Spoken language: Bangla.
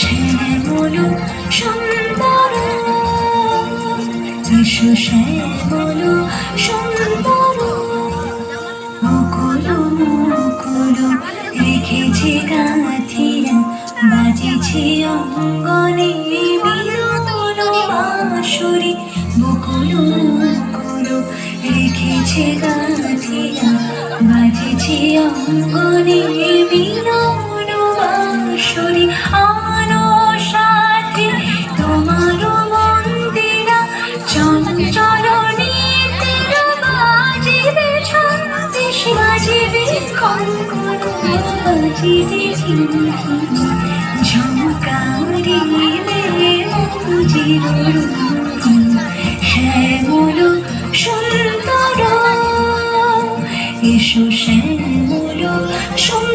শ্যামল সুন্দর। বিশ্ব শ্যামল সুন্দর। মুকুল মুকুল, রেখেছে গাথিরা বাজেছে অঙ্গনে বিলতুল বাঁশুরি। মুকুল মুকুল, রেখেছে গাথিরা বাজেছে অঙ্গনে বিল মুজির শ্যামল সুন্দর এসো শ্যামল সুন্দর